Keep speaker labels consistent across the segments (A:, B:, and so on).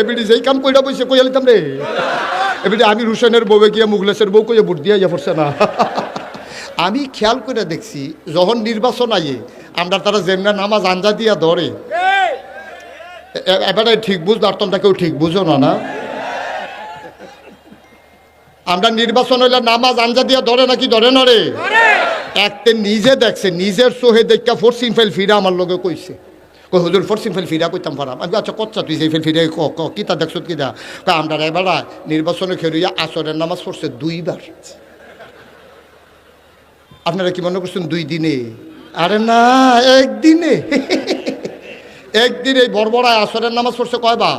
A: ABD যেই কাম কইরা বসে কইয়া লিতাম রে। এবিডি আমি রুশনের বউয়ে গিয়া মুগলেশের বউ কইয়া বুট দিয়া পড়ছে না। আমি খেয়াল করে দেখছি যখন নির্বাচন আইয়ে আমরা তারা যেমনা নামাজ আঞ্জা দিয়া ধরে। এবারে ঠিক বুঝ তোমরা কেউ ঠিক বুঝো না না? আমরা নির্বাচন হইলে নামাজ আঞ্জা দিয়া ধরে নাকি ধরে না রে? একতে নিজে দেখছে নিজের সোহে দেখা ফোরসিং ফেল ফিরা আমার লগে কইছে। কই হুজুর ফোরসিং ফেল ফিরা কইতাম পারাম আমি আচ্ছা কচ্ছা তুই সেই ফেল ফিরে ক ক কিতা দেখছ কিতা কা আমরা এবার নির্বাচনে খেলিয়া আসরের নামাজ পড়ছে দুইবার আপনারা কি মনে করছেন দুই দিনে আরে না একদিনে একদিন এই বড়বড়ায় আসরের নামাজ পড়ছে কয়বার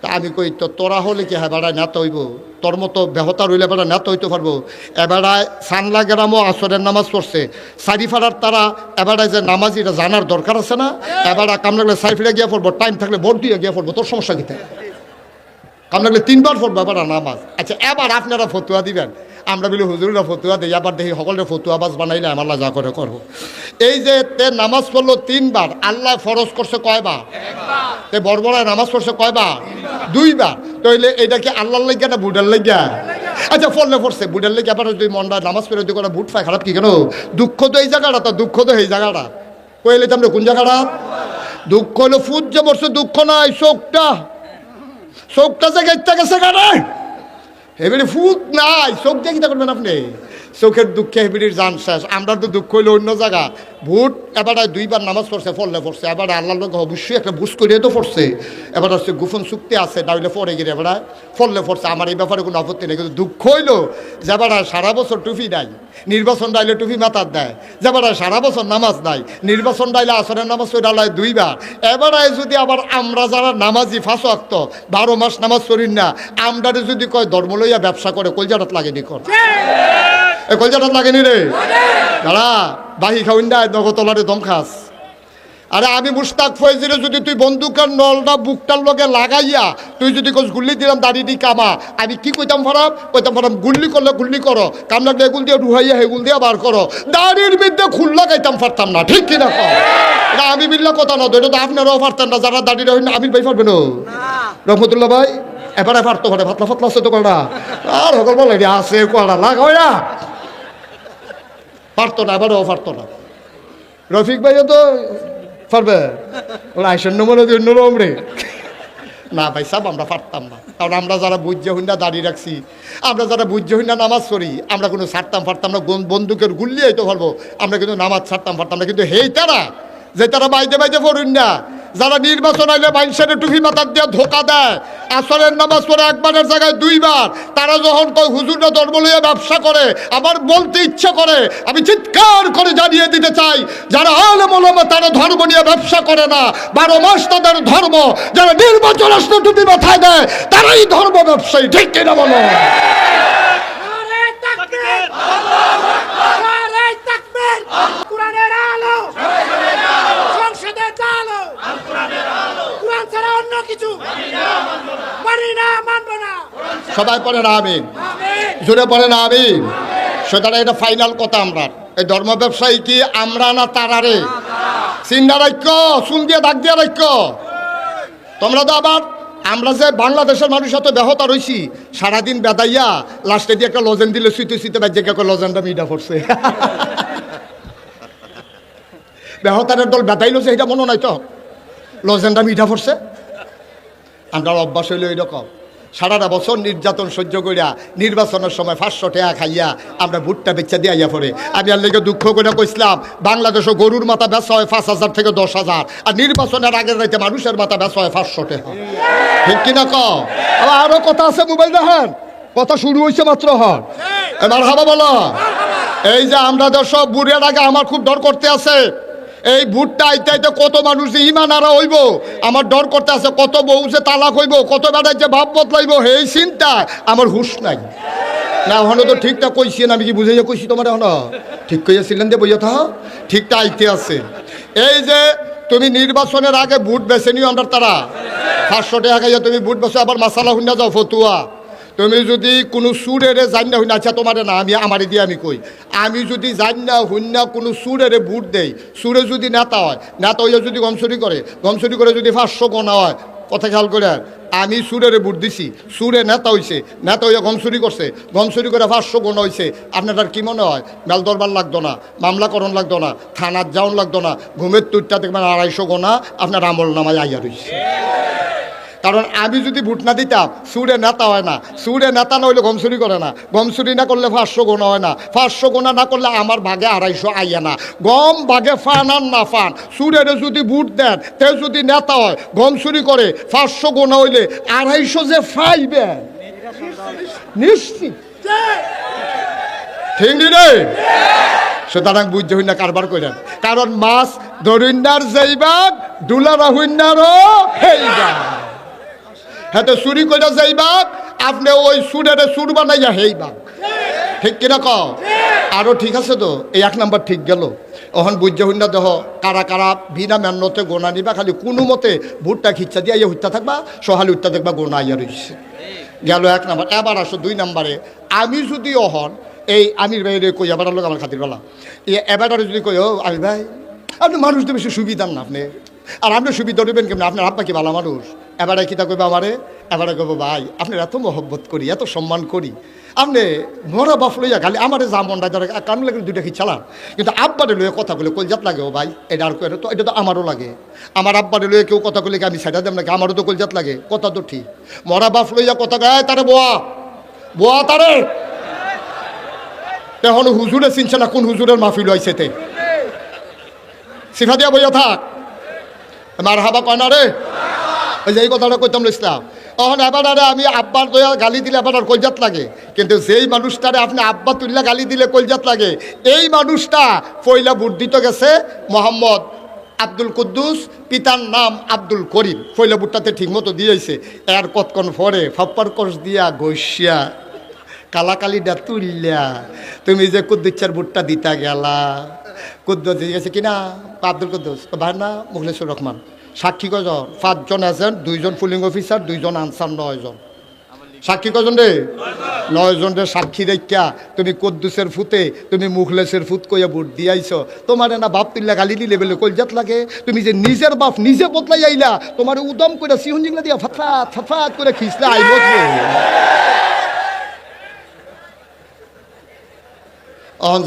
A: তা আমি কই তো তোরা হলে কি হ্যাঁ বেড়ায় নেতা হইব তোর মতো বেহতা রইলে বেড়া নেতা হইতে পারব। এবারায় সানলা গ্রামও আসরের নামাজ পড়ছে। সারিফাড়ার তারা এবারায় যে নামাজ এটা জানার দরকার আছে না? এবারা কাম লাগলে সাইফিলে গিয়ে পড়ব টাইম থাকলে ভোট দিয়ে গিয়ে পড়ব তোর সমস্যা কি? থাকে কাম লাগলে তিনবার পড়ব এবার নামাজ। আচ্ছা এবার আপনারা ফতুয়া দিবেন। আমরা বলি হুজুররা ফতুয়া দিই আবার দেখি সকলের ফতুয়া বাস বানাইলে আমার যা করে করব। এই যে তে নামাজ পড়ল তিনবার আল্লাহ ফরজ করছে কয়বার? তে বড়বড়ায় নামাজ পড়ছে কয়বার? দুইবার। তাইলে এটা কি আল্লাহর লাগিয়া না বুডার লাগিয়া আচ্ছা ফললে পড়ছে বুডার লাগিয়া আবার যদি মনটা নামাজ যদি করে বুট পায়, খারাপ কি কেন? দুঃখ তো এই জায়গাটা তা, দুঃখ তো এই জায়গাটা। কইলে তো আমরা কোন জায়গাটা? দুঃখ হলো ফুট যে বসছে, দুঃখ নাই শোকটা শোকটা যে গেছে গেছে কানে। এবারে ফুট নাই শোক দিয়ে তা করবেন আপনি? চোখের দুঃখে হেবিড়ির জান শেষ। আমরা তো দুঃখ হইল অন্য জায়গা। ভোট এবারে দুইবার নামাজ পড়ছে ফললে পড়ছে। এবারে আল্লাহর লোক অবশ্যই একটা বুঝ করিয়ে তো পড়ছে। এবার হচ্ছে গোপন চুক্তি আছে নাইলে পরে গিয়ে এবারে ফললে পড়ছে। আমার এই ব্যাপারে কোনো আপত্তি নেই, কিন্তু দুঃখ হইল যে এবারে সারা বছর টুপি নাই, নির্বাচন ডাইলে টুপি মাথার দেয়। যে এবারে সারা বছর নামাজ নাই, নির্বাচন ডাইলে আসরের নামাজ ওই ডালায় দুইবার। এবারে যদি আবার আমরা যারা নামাজি ফাঁসো আক্ত বারো মাস নামাজ করি না, আমরারে যদি কয় ধর্ম লইয়া ব্যবসা করে কলজাটাত লাগেনি কর এ কলজাটাত লাগেনি রে? দাঁড়া বাহি খাউন না নগতলারে দম খাস। আরে আমি মুস্তাক ফয়েজিরে যদি তুই বন্দুকের নলটা বুকটার লগে লাগাইয়া তুই যদি কোচ গুল্লি দিলাম দাড়ি দি কামা আমি কি কইতাম ফারাম? কইতাম ফারাম গুল্লি করলে গুল্লি করো কাম লাগলে এগুল দিয়ে ডুহাইয়া হেগুল দিয়ে বার করো। দাড়ির বিদ্যে খুল্লা গাইতাম পারতাম না ঠিক কিনা? এটা আমি বিল্লা কথা না এটা তো আপনারাও পারতেন না যারা দাড়ি রহিন আমি ভাই পারবেন রহমতুল্লাহ ভাই এবারে পারতো পারে ফাতলা ফাতলা আছে তো কড়া আর সকল বলে আছে কড়া লাগাও না পারতো না এবারেও পারতো না। রফিক ভাইও তো পারবে। ওরা আইসেন মনে হয় অন্যরকম রে। না ভাই সাহেব আমরা পারতাম না। কারণ আমরা যারা বুঝ্য হইনা দাঁড়িয়ে রাখছি আমরা যারা বুঝ্য হইনা নামাজ পড়ি আমরা কোনো ছাড়তাম পারতাম না বন্দুকের গুল্লি হইতে পারব। আমরা কিন্তু নামাজ ছাড়তাম পারতাম না কিন্তু হেই তারা যে তারা বাইতে বাইতে পড়ুন না যারা নির্বাচন আইলে মানুষের টুপি মাথার দিয়ে ধোকা দেয় আসরের নামাজ পড়ে একবারের জায়গায় দুইবার তারা যখন কয় হুজুররা ধর্ম লইয়া ব্যবসা করে আবার বলতে ইচ্ছা করে আমি চিৎকার করে জানিয়ে দিতে চাই যারা আলে মোলামা তারা ধর্ম নিয়ে ব্যবসা করে না বারো মাস তাদের ধর্ম যারা নির্বাচন আসলে টুপি মাথায় দেয় তারাই ধর্ম ব্যবসায়ী ঠিক কিনা বলো?
B: কিছু? মানি না মানব না।
A: সবাই পড়ে না আমিন। জোরে পড়ে না আমিন। সুতরাং এটা ফাইনাল কথা আমরা এই ধর্ম ব্যবসায়ী কি আমরা না তারারে চিন্তা রাখ্য চুল দিয়ে ডাক দিয়ে রাখ্য তোমরা তো আবার আমরা যে বাংলাদেশের মানুষ এত ব্যাহতা রইছি সারাদিন বেদাইয়া লাস্টে দিয়ে একটা লজেন দিলে সুইতে সুইতে বাজ্যে একটা লজেনটা মিটা পড়ছে। ব্যাহতারের দল বেদাইলো যে এটা মনে নাই তো? লজেনটা মিঠা পড়ছে? আমরা অভ্যাস হইল এরকম সারাটা বছর নির্যাতন সহ্য করিয়া নির্বাচনের সময় পাঁচশো টাকা খাইয়া আমরা ভুট্টা বেচা দিয়া পড়ে। আমি আর লেগে দুঃখ করে কইসলাম বাংলাদেশে গরুর মাথা বেচা হয় পাঁচ হাজার থেকে দশ হাজার, আর নির্বাচনের আগে রাইতে মানুষের মাথা বেচা হয় পাঁচশো টাকা। ঠিক কিনা ক আবার আরও কথা আছে মোবাইল দেখেন? কথা শুরু হয়েছে মাত্র হন এবার হাবা বলো। এই যে আমরা তো সব বুড়ের আগে আমার খুব ডর করতে আছে। এই ভুট্টা আইতে আইতে কত মানুষ ইমান আরা হইব? আমার ডর করতে আছে কত বউ যে তালাক হইব, কত বেড়ায় যে ভাব বদলাইব এই চিন্তা, আমার হুশ নাই। না, হনো, তো ঠিকটা কইছি না, আমি কি বুঝাইয়া কইছি তোমার, হন? ঠিক কইয়াছিলেন যে বইয়া থাহ ঠিকটা আইতে আছে। এই যে তুমি নির্বাচনের আগে ভোট বেছে নিও আমরা তারা। পাঁচশো টাকা তুমি ভোট বেছো, আবার মাসালা হুন্না যাও, ফতুয়া। তুমি যদি কোনো সুরেরে জান না হইনা আচ্ছা তোমারে না, আমি আমারে দিয়ে আমি কই। আমি যদি জান না হইনা, কোনো সুরেরে ভোট দেই, সুরে যদি নেতা হয়, নেতা হইয়া যদি গমসুরি করে গমসুরি করে যদি পাঁচশো গোনা হয়, কথা খেয়াল করে আমি সুরের বুট দিছি, সুরে নেতা হইছে, নেতা হইয়া গম চুরি করছে গম চুরি করে পাঁচশো গুণ হয়েছে আপনার কি মনে হয়? মেল দরবার লাগতো না, মামলাকরণ লাগতো না থানার যাওন লাগতো না, ঘুমের তুরটা দেখবেন আড়াইশো গোনা আপনার আমল নামায় আইয়া রইছে। কারণ আমি যদি ভোট না দিতাম, সুরে নেতা হয় না। সুরে নেতা না হইলে গমসুরি করে না। গমসুরি না করলে পাঁচশো গোনা হয় না। পাঁচশো গোনা না করলে আমার ভাগে আড়াইশো আইয়া না। গম ভাগে ফান আর না ফান। সুরের যদি ভোট দেন, তে যদি নেতা হয় গমসুরি করে পাঁচশো গোনা হইলে আড়াইশো যে ফাইবেন নিশ্চিত। ঠিক রে? সুতরাং বুঝতে হইন কারবার করেন কারণ মাছ ধরিন্নার যাইবাগ ডুলারা হইন্নারও হেইবাগ হ্যাঁ তো চুরি করে যাইবাগ আপনি ওই সুরেরে সুর বানাইয়া হেইবাগ ঠিক কিনা ক আরও ঠিক আছে তো? এই এক নাম্বার ঠিক গেল। অহন বুঝতে হইন দেহ, কারা কারা বিনা মেন্নতে গোনা নিবা, খালি কোনো মতে ভুট্টা খিচ্ছা দিয়ে ইয়ে হত্যা থাকবা, সহালি হত্যা দেখবা গোনা ইয়া রয়েছে গেল এক নাম্বার। এবার আসো দুই নাম্বারে। আমি যদি অহন, এই আমির ভাইরে কই, এবার লোক আমার খাতির বেলা। এবার যদি কই, ও আমি ভাই, আপনি মানুষ তো বেশি সুবিধার না আপনি। আর আপনি সুবিধা দেবেন কেমন? আপনার আব্বা কি ভালো মানুষ? এবারে কিতা কইবা আমারে? এবারে কইব, ভাই, আপনার এত মহব্বত করি, এত সম্মান করি। আপনি মরা বাপ লইয়া খালি আমারে যা মনটা ধরে কান লাগে দুইটা কি চালান কিন্তু আব্বারে লইয়া কথা বলে কলজাত লাগে, ও ভাই, এটা আর তো, এটা তো আমারও লাগে। আমার আব্বারে লইয়া কেউ কথা কলে আমি সেটা দেব নাকি? আমারও তো কলজাত লাগে। কথা তো ঠিক। মরা বাপ লইয়া কথা গায় তারে বোয়া বোয়া তারে! তেহন হুজুরে চিনছে না কোন হুজুরের মাহফিল হয়েছে তে। সিফা দিয়া বইয়া থাক। মার হাবা কয় না রে? ওই যে এই কথাটা কইতাম ইসলাম তখন এবার আমি আব্বার দয়া গালি দিলে এবার আর কলজাত লাগে। কিন্তু যেই মানুষটারে আপনি আব্বা তুল্লা গালি দিলে কলজাত লাগে, এই মানুষটা পয়লা বুট দিতে গেছে মোহাম্মদ আব্দুল কুদ্দুস, পিতার নাম আব্দুল করিম। পয়লা বুটটাতে ঠিক মতো দিয়েছে। এর কতক্ষণ পরে ফাপ্পার কষ দিয়া গৈসিয়া কালাকালিটা তুললা। তুমি যে কুদ্দুচ্চার বুটটা দিতা গেলা। কুদ্দুস গেছে কিনা? আব্দুল কুদ্দুস। ভাই না মুখলেশ্বর রহমান। সাক্ষী কজন পাঁচজন এজেন্ট দুইজন পুলিং অফিসার দুইজন আনসার নয়জন। সাক্ষী কজন রে? নয়জন রে সাক্ষী দেখা তুমি কদ্দুসের ফুতে, তুমি মুখলেসের ফুত কইয়া ভোট দিয়াইছ তোমার না বাপ তুল্লা গালি দিলে বেলে কলজাত লাগে? তুমি যে নিজের বাপ নিজে বদলাই আইলা, তোমার উদম করে সিহন জিংলা দিয়া ফাফাত ফাফাত করে খিসলে আইব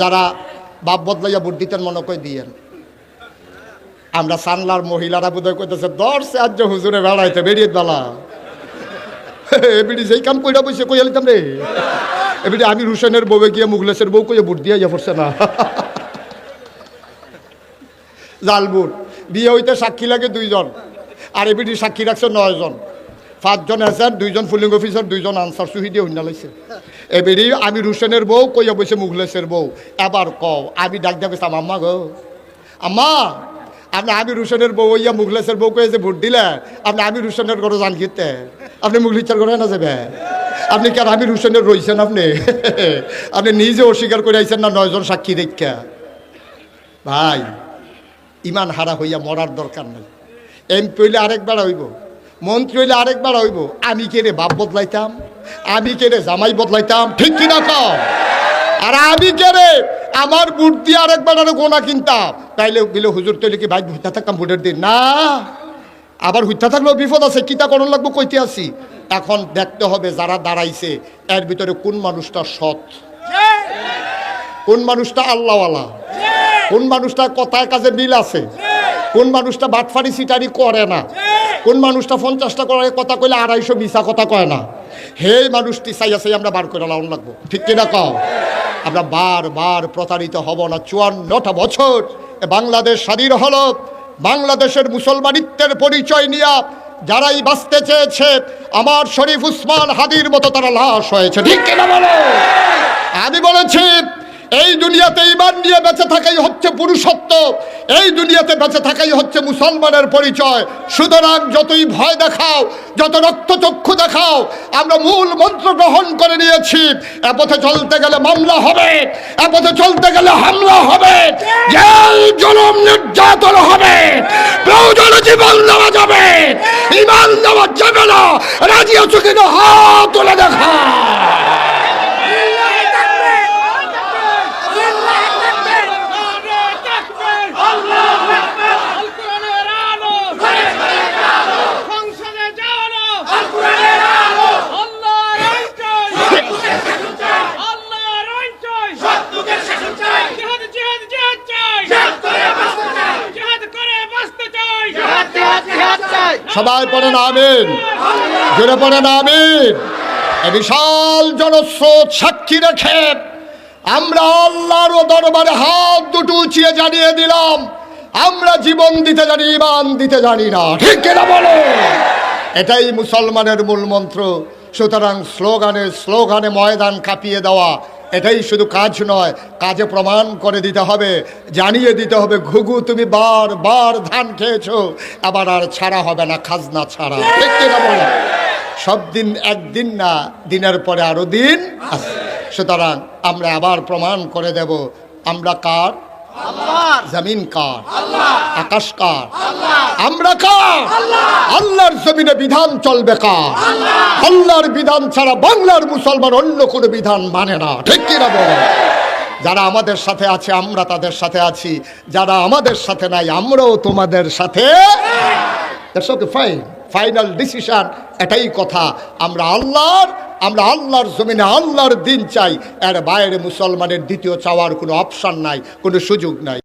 A: যারা বাপ বদলাইয়া ভোট দিতেন মনে করে দিয়েন। আমরা সানলার মহিলারা বোধহয় কইতেছে দশ আজ হুজুরে বেড়াইতে বেরিয়ে বেলা এবিডি যেই কাম কইরা বসে কই আলিতাম রে। এবিডি আমি রুশনের বউয়ে গিয়ে মুগলেশের বউ কইয়া বুট দিয়া যা পড়ছে না। জাল বুট। বিয়ে হইতে সাক্ষী লাগে দুইজন। আর এবিডি সাক্ষী রাখছে নয়জন। পাঁচজন এসেন দুইজন ফুলিং অফিসার, দুইজন আনসার সুহি দিয়ে হইনা লাইছে। এবারে আমি রুশনের বউ কইয়া বসে মুগলেশের বউ। এবার কও, আমি ডাক দিয়ে কইতাম আম্মা গো। আম্মা আপনি আমি রুশনের বউ ইয়া মুগলেশের বউ কয়ে যে ভোট দিলে, আপনি আমি রুশনের ঘরে জান কিতে আপনি মুগলিচার ঘরে না যাবে আপনি কি আর আমি রুশনের রইছেন আপনি? আপনি নিজে অস্বীকার করে আইছেন না নয়জন সাক্ষী দেখা ভাই, ইমান হারা হইয়া মরার দরকার নেই। এমপি হইলে আরেকবার হইব, মন্ত্রী হইলে আরেকবার হইব। আমি কে রে বাপ বদলাইতাম? আমি কে রে জামাই বদলাইতাম? ঠিক কিনা কও? আর আমি কে রে আমার বুট দিয়ে আরেকবার আরও গোনা কিনতাম। তাইলে বিলে হুজুর তৈলে কি ভাই হইতা থাকতাম ভোটের দিন? না। আবার হইতা থাকলেও বিপদ আছে কিতা করণ লাগবো কইতে আসি। এখন দেখতে হবে যারা দাঁড়াইছে, এর ভিতরে কোন মানুষটা সৎ? কোন মানুষটা আল্লাহওয়ালা? কোন মানুষটা কথায় কাজে মিল আছে? কোন মানুষটা বাটফারি সিটারি করে না? কোন মানুষটা পঞ্চাশটা করে কথা কইলে আড়াইশো মিশা কথা কয় না? হে মানুষটি চাইয়া চাই আমরা বার করে লাগবো। ঠিক কিনা কও? আমরা বারবার বার প্রতারিত হব না। চুয়ান্নটা বছর বাংলাদেশ স্বাধীন হল। বাংলাদেশের মুসলমানিত্বের পরিচয় নিয়ে যারাই বাঁচতে চেয়েছে, আমার শরীফ উসমান হাদির মতো তারা লাশ হয়েছে। ঠিক কিনা বলো? আমি বলেছি এই দুনিয়াতে ইমান নিয়ে বেঁচে থাকাই হচ্ছে পুরুষত্ব, এই দুনিয়াতে বেঁচে থাকাই হচ্ছে মুসলমানের পরিচয়। সুতরাং যতই ভয় দেখাও, যত রক্তচক্ষু দেখাও, আমরা মূল মন্ত্র গ্রহণ করে নিয়েছি, এ পথে চলতে গেলে মামলা হবে, এ পথে চলতে গেলে হামলা হবে, জেল, জলম নির্যাতন হবে, প্রয়োজনে জীবন দেওয়া যাবে ইমান দেওয়া যাবে না, রাজি আছো কিনা হাত তুলে দেখা। সবাই পড়েন আমিন। জোরে পড়েন আমিন। এ বিশাল জনস্রোত সাক্ষী রেখে আমরা আল্লাহর দরবারে হাত দুটো উঁচিয়ে জানিয়ে দিলাম, আমরা জীবন দিতে জানি ইমান দিতে জানি না। ঠিক কিনা বলো? এটাই মুসলমানের মূল মন্ত্র। সুতরাং স্লোগানে স্লোগানে ময়দান কাঁপিয়ে দেওয়া এটাই শুধু কাজ নয়, কাজে প্রমাণ করে দিতে হবে, জানিয়ে দিতে হবে, ঘুঘু তুমি বার বার ধান খেয়েছো, আবার আর ছাড়া হবে না, খাজনা ছাড়া। সব দিন একদিন না, দিনের পরে আরও দিন সুতরাং আমরা আবার প্রমাণ করে দেব, আমরা কার? জমিন কার? আকাশ কার? আমরা কার? আল্লাহর জমিনে বিধান চলবে কার? আল্লাহর বিধান ছাড়া বাংলার মুসলমান অন্য কোনো বিধান মানে না। ঠিক কিনা বলো যারা আমাদের সাথে আছে আমরা তাদের সাথে আছি। যারা আমাদের সাথে নাই আমরাও তোমাদের সাথে that's okay fine final decision এটাই কথা। আমরা আল্লাহর আমরা আল্লাহর জমিনে আল্লাহর দিন চাই। এর বাইরে মুসলমানের দ্বিতীয় চাওয়ার কোনো অপশান নাই, কোনো সুযোগ নাই।